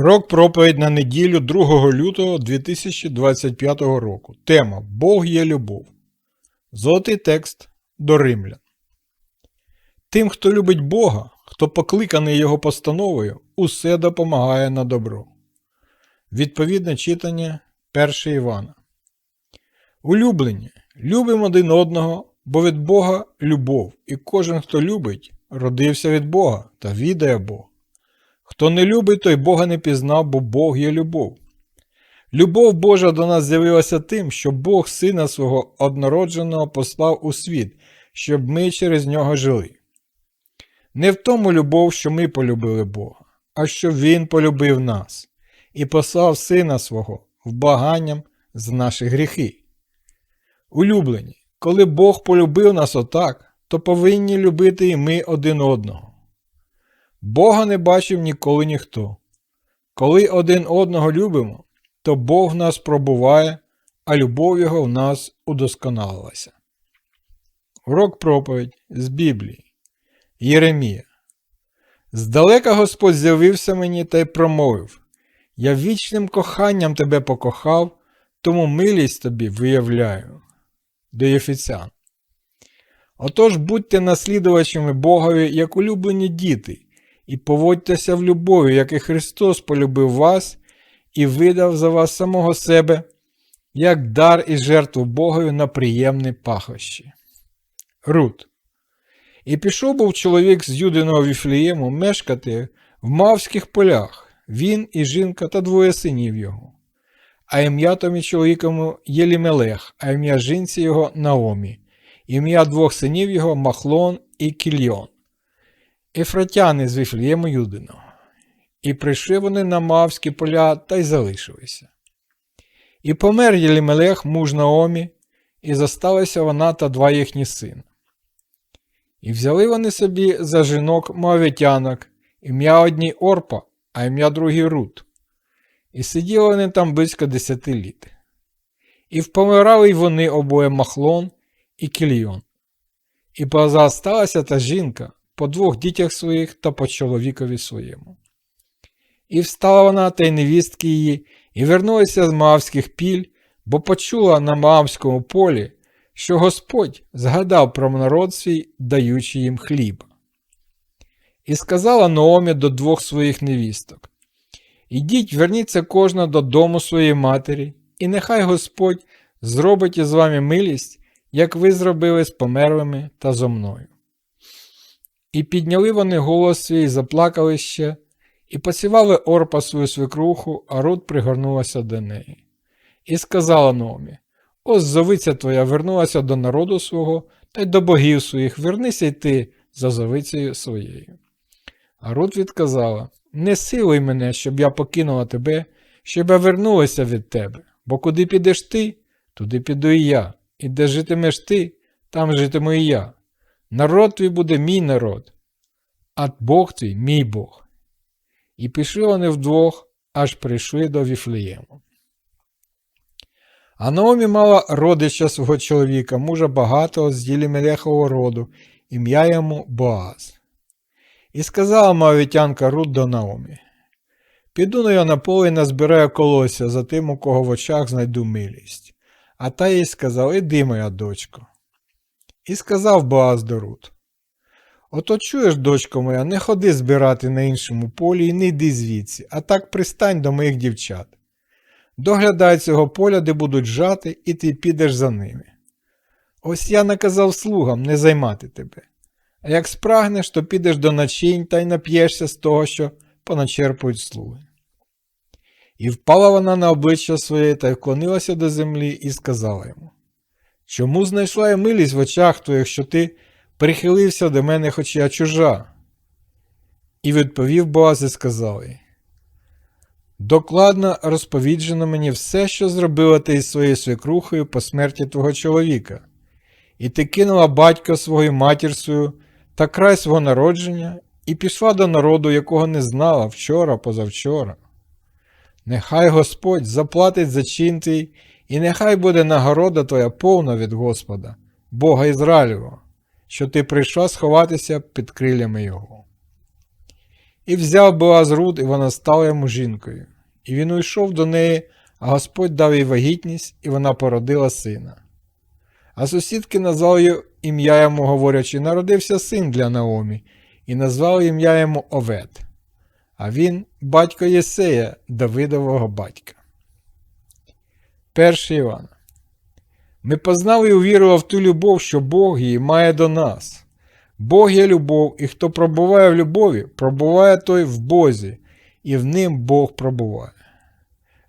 Урок проповідь на неділю 2 лютого 2025 року. Тема Бог є любов. Золотий текст до римлян. Тим, хто любить Бога, хто покликаний Його постановою, усе допомагає на добро. Відповідне читання 1 Івана. Улюблені, любимо один одного, бо від Бога любов, і кожен, хто любить, родився від Бога та відає Бога. Хто не любить, той Бога не пізнав, бо Бог є любов. Любов Божа до нас з'явилася тим, що Бог Сина свого однородженого послав у світ, щоб ми через нього жили. Не в тому любов, що ми полюбили Бога, а що Він полюбив нас і послав Сина свого в баганням з наших гріхи. Улюблені, коли Бог полюбив нас отак, то повинні любити і ми один одного. Бога не бачив ніколи ніхто. Коли один одного любимо, то Бог нас пробуває, а любов Його в нас удосконалилася. Урок проповідь з Біблії. Єремія. Здалека Господь з'явився мені та й промовив Я вічним коханням тебе покохав, тому милість тобі виявляю. До Єфіцян. Отож будьте наслідувачами Богові, як улюблені діти, і поводьтеся в любові, як і Христос полюбив вас і видав за вас самого себе, як дар і жертву Богові на приємне пахощі. Рут. І пішов був чоловік з Юдиного Віфлієму мешкати в мавських полях, він і жінка та двоє синів його. А ім'я тому чоловікому Єлімелех, а ім'я жінці його Наомі, ім'я двох синів його Махлон і Кільйон. Ефратяни з Віфлієму Юдиного. І прийшли вони на мавські поля та й залишилися. І помер Єлімелех муж Наомі, і зосталася вона та два їхні сини. І взяли вони собі за жінок мавитянок, ім'я одній Орпа, а ім'я другій Рут. І сиділи вони там близько десяти літ. І впомирали й вони обоє Махлон і Кільйон. І позасталася та жінка по двох дітях своїх та по чоловікові своєму. І встала вона та й невістки її, і вернулася з Маавських піль, бо почула на Маавському полі, що Господь згадав про народ свій, даючи їм хліб. І сказала Наомі до двох своїх невісток Ідіть, верніться кожна додому своєї матері, і нехай Господь зробить із вами милість, як ви зробили з померлими та зо мною. І підняли вони голос свій, заплакали ще, і посівали Орпа свою свекруху, а Рут пригорнулася до неї. І сказала Номі: Ось зовиця твоя вернулася до народу свого та й до богів своїх, вернися й ти за зовицею своєю. А Рут відказала: Не силуй мене, щоб я покинула тебе, щоб я вернулася від тебе, бо куди підеш ти, туди піду і я, і де житимеш ти, там житиму і я. Народ твій буде мій народ, а Бог твій мій Бог. І пішли вони вдвох, аж прийшли до Віфлеєму. А Наомі мала родича свого чоловіка, мужа багатого з Єлімелехового роду, ім'я йому Боаз. І сказала мавітянка Рут до Наомі: Піду на я на поле і назбираю колосся за тим, у кого в очах знайду милість. А та їй сказав Іди, моя дочко. І сказав Боаз до Ото чуєш, дочко моя, не ходи збирати на іншому полі і не йди звідси, а так пристань до моїх дівчат. Доглядай цього поля, де будуть жати, і ти підеш за ними. Ось я наказав слугам не займати тебе. А як спрагнеш, то підеш до начинь та й нап'єшся з того, що поначерпують слуги. І впала вона на обличчя своє та вклонилася до землі і сказала йому Чому знайшла я милість в очах твоїх, що ти прихилився до мене, хоч я чужа? І відповів Боаз і сказав їй Докладно розповіджено мені все, що зробила ти із своєю свекрухою по смерті твого чоловіка, і ти кинула батька свого і матір свою та край свого народження, і пішла до народу, якого не знала вчора, позавчора. Нехай Господь заплатить за чин твій, і нехай буде нагорода твоя повна від Господа, Бога Ізраїлього, що ти прийшла сховатися під крилями Його. І взяв Боаз руд, і вона стала йому жінкою. І він уйшов до неї, а Господь дав їй вагітність, і вона породила сина. А сусідки назвали ім'я йому, говорячи, народився син для Наомі, і назвали ім'я йому Овет. А він батько Єсея, Давидового батька. Перший Івана. Ми познали і увірували в ту любов, що Бог її має до нас. Бог є любов, і хто пробуває в любові, пробуває той в Бозі, і в ним Бог пробуває.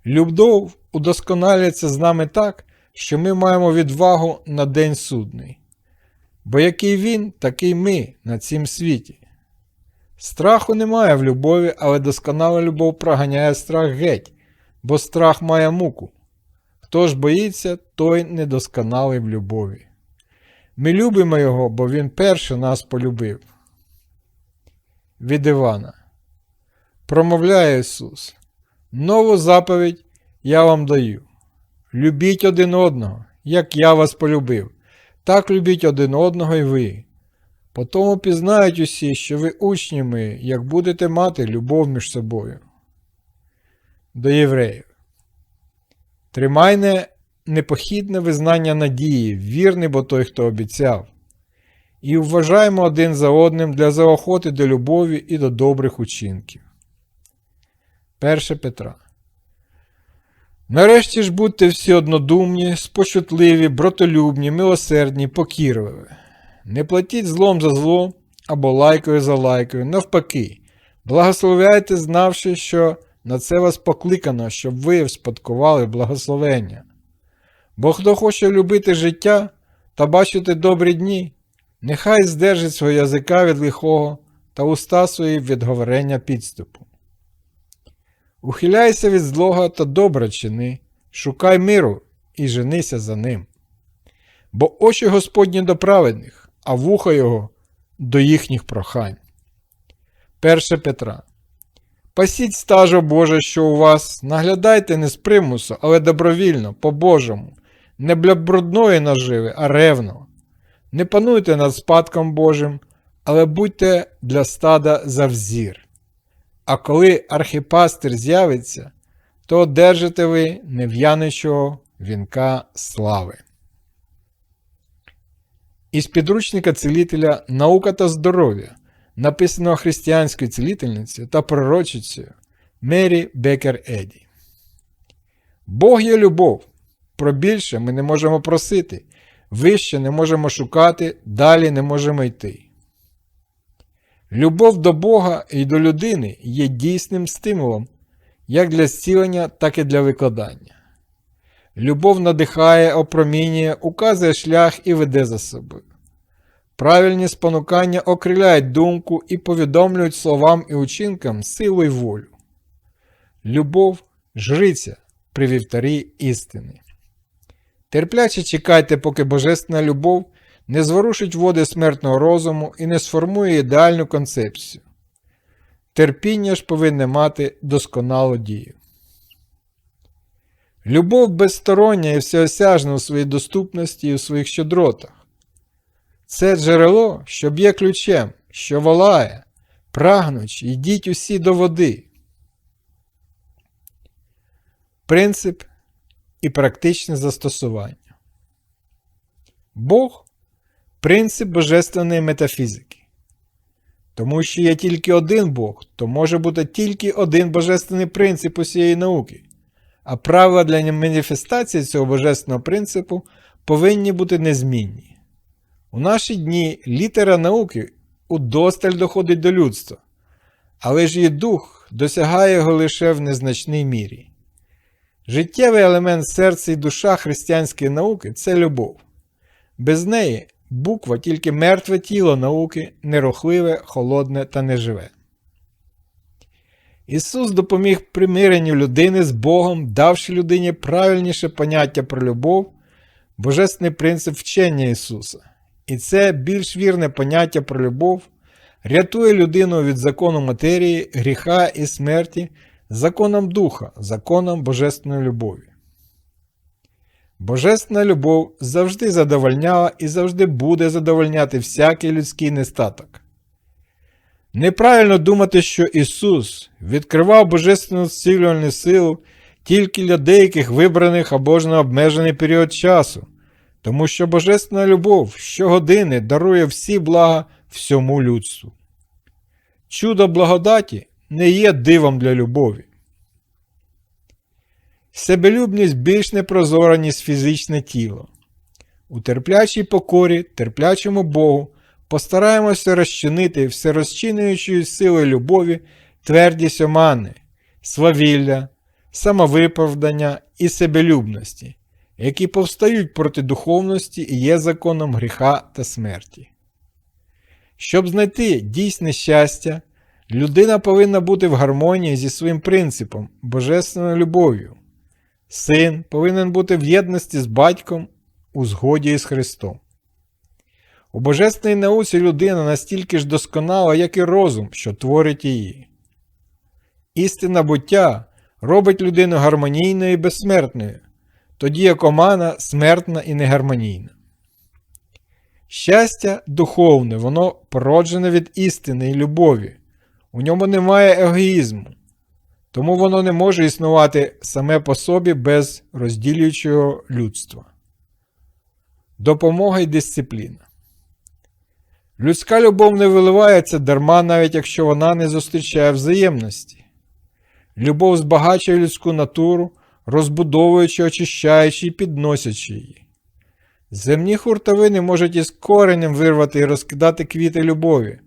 Любов удосконалюється з нами так, що ми маємо відвагу на день судний. Бо який він, такий ми на цім світі. Страху немає в любові, але досконала любов проганяє страх геть, бо страх має муку. Хто ж боїться, той недосконалий в любові. Ми любимо Його, бо Він перше нас полюбив. Від Івана. Промовляє Ісус. Нову заповідь я вам даю. Любіть один одного, як я вас полюбив. Так любіть один одного і ви. Потому пізнають усі, що ви учні мої, як будете мати любов між собою. До євреїв. Тримайне непохідне визнання надії, вірний бо той, хто обіцяв. І вважаємо один за одним для заохоти до любові і до добрих учинків. 1 Петра. Нарешті ж будьте всі однодумні, спочутливі, братолюбні, милосердні, покірливі. Не платіть злом за зло або лайкою за лайкою, навпаки, благословляйте, знавши, що на це вас покликано, щоб ви вспадкували благословення. Бо хто хоче любити життя та бачити добрі дні, нехай здержить свого язика від лихого та уста свої від говорення підступу. Ухиляйся від злого та добра чини, шукай миру і женися за ним. Бо очі Господні до праведних, а вуха його до їхніх прохань. 1 Петра. Пасіть стажо Боже, що у вас, наглядайте не з примусу, але добровільно, по-божому, не для брудної наживи, а ревно. Не пануйте над спадком Божим, але будьте для стада за взір. А коли архіпастир з'явиться, то одержите ви нев'яничого вінка слави. Із підручника цілителя Наука та здоров'я, написаного християнською цілительницею та пророчицею Мері Бекер Еді. Бог є любов. Про більше ми не можемо просити, вище не можемо шукати, далі не можемо йти. Любов до Бога і до людини є дійсним стимулом як для зцілення, так і для викладання. Любов надихає, опромінює, указує шлях і веде за собою. Правильні спонукання окриляють думку і повідомлюють словам і учинкам силу й волю. Любов жриця при вівтарі істини. Терпляче чекайте, поки Божественна любов не зворушить води смертного розуму і не сформує ідеальну концепцію. Терпіння ж повинне мати досконалу дію. Любов безстороння і всеосяжна у своїй доступності і у своїх щедротах. Це джерело, що б'є ключем, що волає, прагнучи, йдіть усі до води. Принцип і практичне застосування. Бог принцип божественної метафізики. Тому що є тільки один Бог, то може бути тільки один божественний принцип усієї науки, а правила для маніфестації цього божественного принципу повинні бути незмінні. У наші дні літера науки удосталь доходить до людства, але ж її дух досягає його лише в незначній мірі. Життєвий елемент серця і душа християнської науки це любов. Без неї буква тільки мертве тіло науки, нерухливе, холодне та неживе. Ісус допоміг примиренню людини з Богом, давши людині правильніше поняття про любов, божественний принцип вчення Ісуса. І це більш вірне поняття про любов рятує людину від закону матерії, гріха і смерті законом Духа, законом Божественної любові. Божественна любов завжди задовольняла і завжди буде задовольняти всякий людський нестаток. Неправильно думати, що Ісус відкривав божественну зцілювальну силу тільки для деяких вибраних або ж на обмежений період часу, тому що Божественна любов щогодини дарує всі блага всьому людству. Чудо благодаті не є дивом для любові. Себелюбність більш непрозора, ніж фізичне тіло. У терплячій покорі, терплячому Богу постараємося розчинити всерозчинюючою силою любові твердість омани, свавілля, самовиправдання і себелюбності, які повстають проти духовності і є законом гріха та смерті. Щоб знайти дійсне щастя, людина повинна бути в гармонії зі своїм принципом, божественною любов'ю. Син повинен бути в єдності з батьком у згоді із Христом. У божественній науці людина настільки ж досконала, як і розум, що творить її. Істина буття робить людину гармонійною і безсмертною, тоді як омана смертна і негармонійна. Щастя духовне, воно породжене від істини і любові, у ньому немає егоїзму, тому воно не може існувати саме по собі без розділюючого людства. Допомога і дисципліна. Людська любов не виливається дарма, навіть якщо вона не зустрічає взаємності. Любов збагачує людську натуру, розбудовуючи, очищаючи і підносячи її. Земні хуртовини можуть із коренем вирвати і розкидати квіти любові,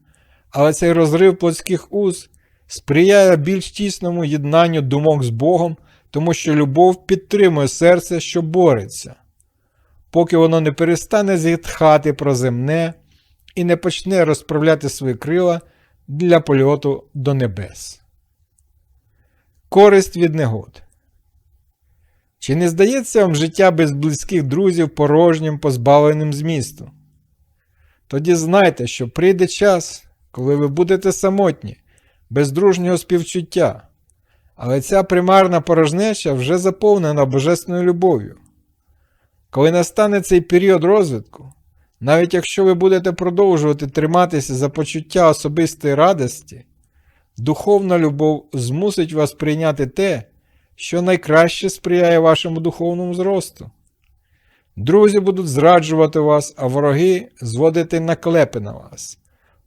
але цей розрив плотських уз сприяє більш тісному єднанню думок з Богом, тому що любов підтримує серце, що бореться, поки воно не перестане зітхати про земне і не почне розправляти свої крила для польоту до небес. Користь від негод. Чи не здається вам життя без близьких друзів порожнім, позбавленим змісту? Тоді знайте, що прийде час, коли ви будете самотні, без дружнього співчуття, але ця примарна порожнеча вже заповнена божественною любов'ю. Коли настане цей період розвитку, навіть якщо ви будете продовжувати триматися за почуття особистої радості, духовна любов змусить вас прийняти те, що найкраще сприяє вашому духовному зросту. Друзі будуть зраджувати вас, а вороги зводити наклепи на вас,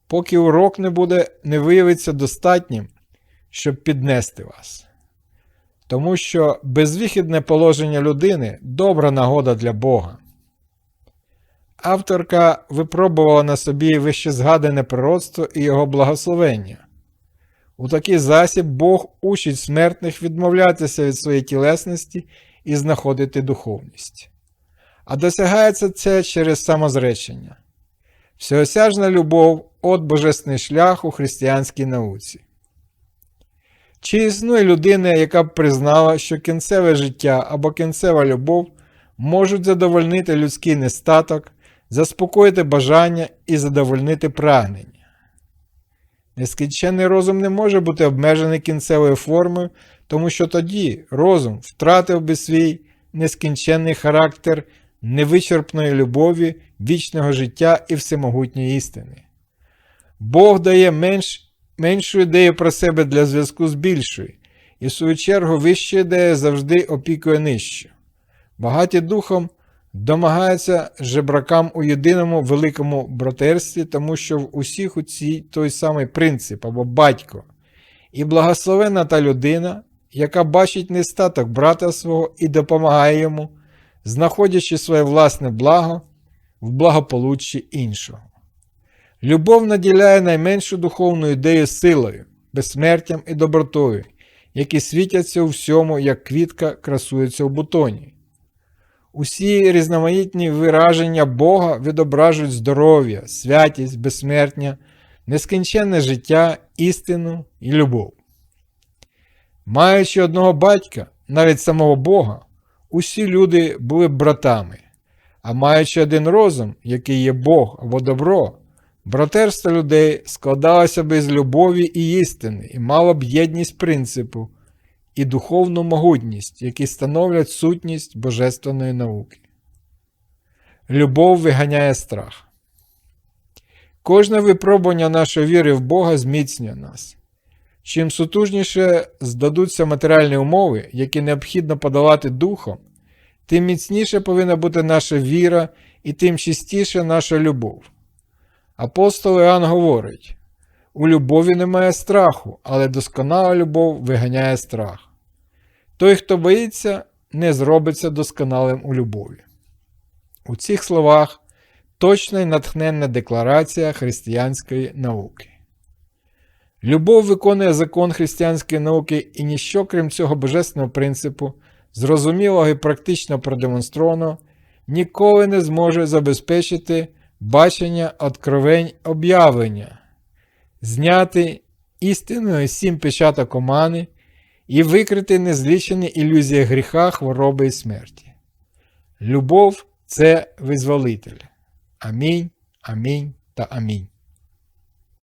поки урок не буде, не виявиться достатнім, щоб піднести вас. Тому що безвихідне положення людини добра нагода для Бога. Авторка випробувала на собі вищезгадане пророцтво і його благословення. У такий засіб Бог учить смертних відмовлятися від своєї тілесності і знаходити духовність. А досягається це через самозречення. Всеосяжна любов от божественний шлях у християнській науці. Чи існує людина, яка б признала, що кінцеве життя або кінцева любов можуть задовольнити людський нестаток, заспокоїти бажання і задовольнити прагнення? Нескінченний розум не може бути обмежений кінцевою формою, тому що тоді розум втратив би свій нескінченний характер невичерпної любові, вічного життя і всемогутньої істини. Бог дає менш, меншу ідею про себе для зв'язку з більшою, і в свою чергу вища ідея завжди опікує нижчу. Багаті духом домагаються жебракам у єдиному великому братерстві, тому що в усіх у цій той самий принцип або батько, і благословена та людина, яка бачить нестаток брата свого і допомагає йому, знаходячи своє власне благо в благополуччі іншого. Любов наділяє найменшу духовну ідею силою, безсмертям і добротою, які світяться у всьому, як квітка красується в бутоні. Усі різноманітні вираження Бога відображують здоров'я, святість, безсмертня, нескінченне життя, істину і любов. Маючи одного батька, навіть самого Бога, усі люди були братами, а маючи один розум, який є Бог або добро, братерство людей складалося б із любові і істини і мало б єдність принципу і духовну могутність, які становлять сутність божественної науки. Любов виганяє страх. Кожне випробування нашої віри в Бога зміцнює нас. Чим сутужніше здадуться матеріальні умови, які необхідно подолати духом, тим міцніше повинна бути наша віра і тим чистіше наша любов. Апостол Іоанн говорить: у любові немає страху, але досконала любов виганяє страх. Той, хто боїться, не зробиться досконалим у любові. У цих словах точна і натхненна декларація християнської науки. Любов виконує закон християнської науки і ніщо, крім цього божественного принципу, зрозумілого і практично продемонстровано, ніколи не зможе забезпечити бачення откровень об'явлення, зняти істинною сім печаток омани і викрити незлічені ілюзії гріха, хвороби і смерті. Любов це визволитель. Амінь, амінь та амінь.